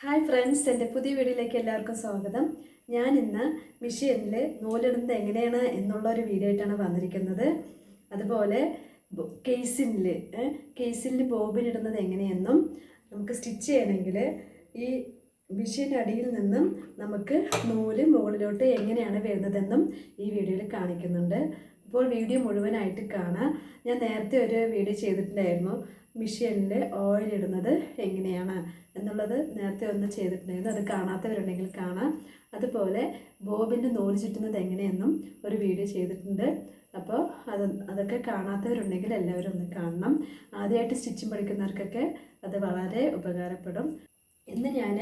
Hi friends എന്റെ പുതിയ വീഡിയോയിലേക്ക് എല്ലാവർക്കും സ്വാഗതം. ഞാൻ ഇന്ന് മിഷീനിൽ നൂലിടുന്നത് എങ്ങനെയാണ് എന്നുള്ള ഒരു വീഡിയോ ആയിട്ടാണ് വന്നിരിക്കുന്നത്. അതുപോലെ കേസിനിൽ കേസിനിൽ ബോബിൻ ഇടുന്നത് എങ്ങനെയെന്നും നമുക്ക് സ്റ്റിച്ച് ചെയ്യണമെങ്കിൽ ഈ മിഷീന്റെ അടിയിൽ നിന്നും നമുക്ക് നൂൽ മുകളിലോട്ട് എങ്ങനെയാണ് വരുന്നതെന്നും ഈ വീഡിയോയിൽ കാണിക്കുന്നുണ്ട്. അപ്പോൾ വീഡിയോ മുഴുവനായിട്ട് കാണാം. ഞാൻ നേരത്തെ ഒരു വീഡിയോ ചെയ്തിട്ടുണ്ടായിരുന്നു. മിഷീനിൽ ഓയിൽ ഇടുന്നത് എങ്ങനെയാണ് എന്നുള്ളത് നേരത്തെ ഒന്ന് ചെയ്തിട്ടുണ്ടായിരുന്നു. അത് കാണാത്തവരുണ്ടെങ്കിൽ കാണാം. അതുപോലെ ബോബിന്റെ നൂൽ ചുറ്റുന്നത് എങ്ങനെയെന്നും ഒരു വീഡിയോ ചെയ്തിട്ടുണ്ട്. അപ്പോൾ അത് അതൊക്കെ കാണാത്തവരുണ്ടെങ്കിൽ എല്ലാവരും ഒന്ന് കാണണം. ആദ്യമായിട്ട് സ്റ്റിച്ചിങ് പഠിക്കുന്നവർക്കൊക്കെ അത് വളരെ ഉപകാരപ്പെടും. ഇന്ന് ഞാൻ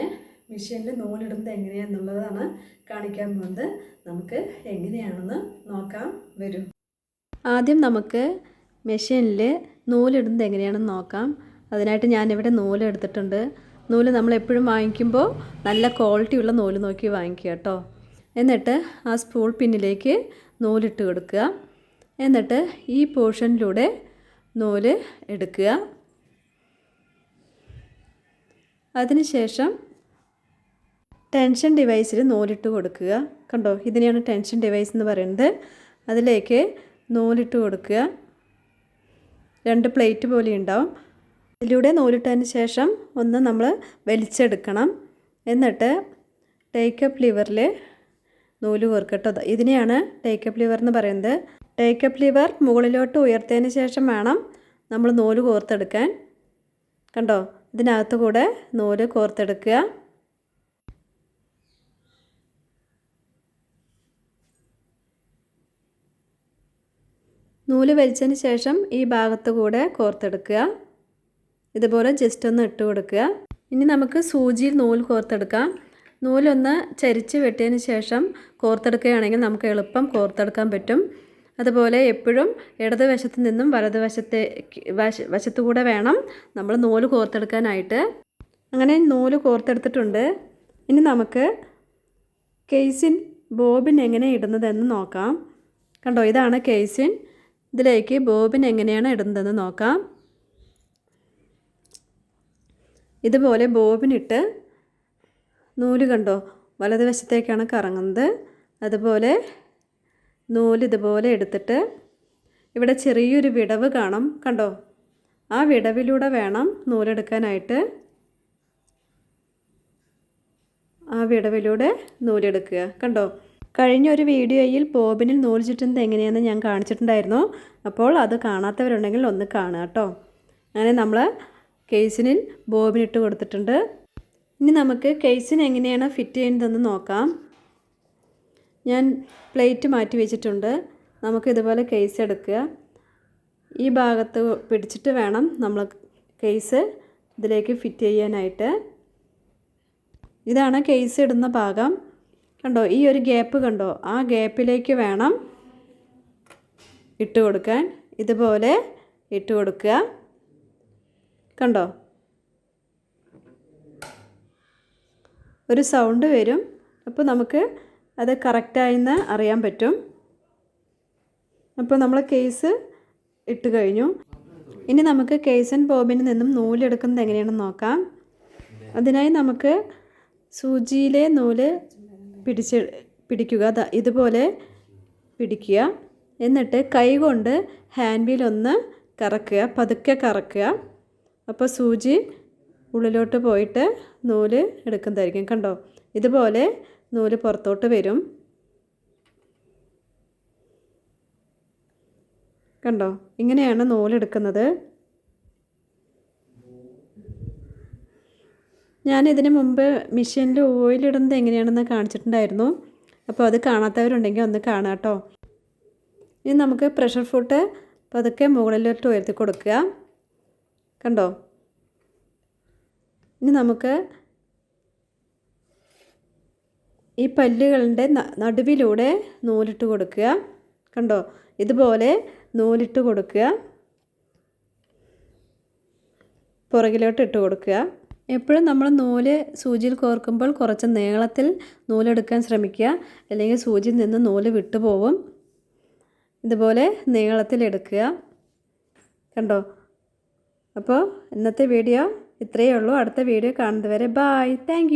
മെഷീനിൽ നൂലിടുന്നത് എങ്ങനെയാണെന്നുള്ളതാണ് കാണിക്കാൻ പോകുന്നത്. നമുക്ക് എങ്ങനെയാണെന്ന് നോക്കാം. വരും. ആദ്യം നമുക്ക് മെഷീനിൽ നൂലിടുന്നത് എങ്ങനെയാണെന്ന് നോക്കാം. അതിനായിട്ട് ഞാനിവിടെ നൂൽ എടുത്തിട്ടുണ്ട്. നൂൽ നമ്മൾ എപ്പോഴും വാങ്ങിക്കുമ്പോൾ നല്ല ക്വാളിറ്റി ഉള്ള നൂൽ നോക്കി വാങ്ങിക്കുക കേട്ടോ. എന്നിട്ട് ആ സ്പൂൾ പിന്നിലേക്ക് നൂലിട്ട് കൊടുക്കുക. എന്നിട്ട് ഈ പോർഷനിലൂടെ നൂൽ എടുക്കുക. അതിനുശേഷം ടെൻഷൻ ഡിവൈസിൽ നൂലിട്ട് കൊടുക്കുക. കണ്ടോ? ഇതിനെയാണ് ടെൻഷൻ ഡിവൈസ് എന്ന് പറയുന്നത്. അതിലേക്ക് നൂലിട്ട് കൊടുക്കുക. രണ്ട് പ്ലേറ്റ് പോലെ ഉണ്ടാവും. ഇതിലൂടെ നൂലിട്ടതിന് ശേഷം ഒന്ന് നമ്മൾ വലിച്ചെടുക്കണം. എന്നിട്ട് ടേക്കപ്പ് ലിവറിൽ നൂൽ കോർക്കട്ടോ ഇതിനെയാണ് ടേക്കപ്പ് ലിവർ എന്ന് പറയുന്നത്. ടേക്കപ്പ് ലിവർ മുകളിലോട്ട് ഉയർത്തിയതിന് ശേഷം വേണം നമ്മൾ നൂൽ കോർത്തെടുക്കാൻ. കണ്ടോ? ഇതിനകത്ത് കൂടെ നൂൽ കോർത്തെടുക്കുക. നൂൽ വലിച്ചതിന് ശേഷം ഈ ഭാഗത്ത് കൂടെ കോർത്തെടുക്കുക. ഇതുപോലെ ജസ്റ്റ് ഒന്ന് ഇട്ട് കൊടുക്കുക. ഇനി നമുക്ക് സൂചിയിൽ നൂൽ കോർത്തെടുക്കാം. നൂലൊന്ന് ചരിച്ച് വെട്ടിയതിന് ശേഷം കോർത്തെടുക്കുകയാണെങ്കിൽ നമുക്ക് എളുപ്പം കോർത്തെടുക്കാൻ പറ്റും. അതുപോലെ എപ്പോഴും ഇടതുവശത്ത് നിന്നും വലതുവശത്തെ വശ വശത്തുകൂടെ വേണം നമ്മൾ നൂൽ കോർത്തെടുക്കാനായിട്ട്. അങ്ങനെ നൂൽ കോർത്തെടുത്തിട്ടുണ്ട്. ഇനി നമുക്ക് കേസിൻ ബോബിൻ എങ്ങനെ ഇടുന്നതെന്ന് നോക്കാം. കണ്ടോ ഇതാണ് കേസിൻ. ഇതിലേക്ക് ബോബിൻ എങ്ങനെയാണ് ഇടുന്നതെന്ന് നോക്കാം. ഇതുപോലെ ബോബിനിട്ട് നൂൽ കണ്ടോ? വലതുവശത്തേക്കാണ് കറങ്ങുന്നത്. അതുപോലെ നൂൽ ഇതുപോലെ എടുത്തിട്ട് ഇവിടെ ചെറിയൊരു വിടവ് കാണാം. കണ്ടോ? ആ വിടവിലൂടെ വേണം നൂലെടുക്കാനായിട്ട്. ആ വിടവിലൂടെ നൂലെടുക്കുക. കണ്ടോ? കഴിഞ്ഞ ഒരു വീഡിയോയിൽ ബോബിനിൽ നൂൽ ചുറ്റുന്നത് എങ്ങനെയാണെന്ന് ഞാൻ കാണിച്ചിട്ടുണ്ടായിരുന്നു. അപ്പോൾ അത് കാണാത്തവരുണ്ടെങ്കിൽ ഒന്ന് കാണുക കേട്ടോ. അങ്ങനെ നമ്മൾ കേസിനിൽ ബോബിനിട്ട് കൊടുത്തിട്ടുണ്ട്. ഇനി നമുക്ക് കേസിന് എങ്ങനെയാണ് ഫിറ്റ് ചെയ്യുന്നതെന്ന് നോക്കാം. ഞാൻ പ്ലേറ്റ് മാറ്റി വെച്ചിട്ടുണ്ട്. നമുക്ക് ഇതുപോലെ കേസ് എടുക്കുക. ഈ ഭാഗത്ത് പിടിച്ചിട്ട് വേണം നമ്മൾ കേസ് ഇതിലേക്ക് ഫിറ്റ് ചെയ്യാനായിട്ട്. ഇതാണ് കേസ് ഇടുന്ന ഭാഗം. കണ്ടോ ഈ ഒരു ഗ്യാപ്പ് കണ്ടോ? ആ ഗ്യാപ്പിലേക്ക് വേണം ഇട്ട് കൊടുക്കാൻ. ഇതുപോലെ ഇട്ട് കൊടുക്കുക. കണ്ടോ? ഒരു സൗണ്ട് വരും. അപ്പോൾ നമുക്ക് അത് കറക്റ്റായെന്ന് അറിയാൻ പറ്റും. അപ്പോൾ നമ്മൾ കേസ് ഇട്ട് കഴിഞ്ഞു. ഇനി നമുക്ക് കേസൻ ബോബിന് നിന്നും നൂലെടുക്കുന്നത് എങ്ങനെയാണെന്ന് നോക്കാം. അതിനായി നമുക്ക് സൂചിയിലെ നൂൽ പിടിച്ച് പിടിക്കുക. ഇതുപോലെ പിടിക്കുക. എന്നിട്ട് കൈ കൊണ്ട് ഹാൻഡ് വീലൊന്ന് കറക്കുക. പതുക്കെ കറക്കുക. അപ്പോൾ സൂചി ഉള്ളിലോട്ട് പോയിട്ട് നൂൽ എടുക്കുന്നതായിരിക്കും. കണ്ടോ? ഇതുപോലെ നൂൽ പുറത്തോട്ട് വരും. കണ്ടോ? ഇങ്ങനെയാണ് നൂലെടുക്കുന്നത് ഞാൻ ഇതിനു മുമ്പ് മെഷീനിൽ ഓയിലിടുന്നത് എങ്ങനെയാണെന്ന് കാണിച്ചിട്ടുണ്ടായിരുന്നു. അപ്പോൾ അത് കാണാത്തവരുണ്ടെങ്കിൽ ഒന്ന് കാണാം കേട്ടോ. ഇനി നമുക്ക് പ്രഷർ ഫുഡ് പതുക്കെ മുകളിലോട്ട് ഉയർത്തി കൊടുക്കുക. കണ്ടോ? ഇനി നമുക്ക് ഈ പല്ലുകളുടെ നടുവിലൂടെ നൂലിട്ട് കൊടുക്കുക. കണ്ടോ? ഇതുപോലെ നൂലിട്ട് കൊടുക്കുക. പുറകിലോട്ട് ഇട്ട് കൊടുക്കുക. എപ്പോഴും നമ്മൾ നൂൽ സൂചിയിൽ കോർക്കുമ്പോൾ കുറച്ച് നീളത്തിൽ നൂലെടുക്കാൻ ശ്രമിക്കുക. അല്ലെങ്കിൽ സൂചിയിൽ നിന്ന് നൂൽ വിട്ടുപോകും ഇതുപോലെ നീളത്തിൽ എടുക്കുക കണ്ടോ? അപ്പോൾ ഇന്നത്തെ വീഡിയോ ഇത്രയേ ഉള്ളൂ. അടുത്ത വീഡിയോ കാണുന്നതുവരെ ബായ് താങ്ക്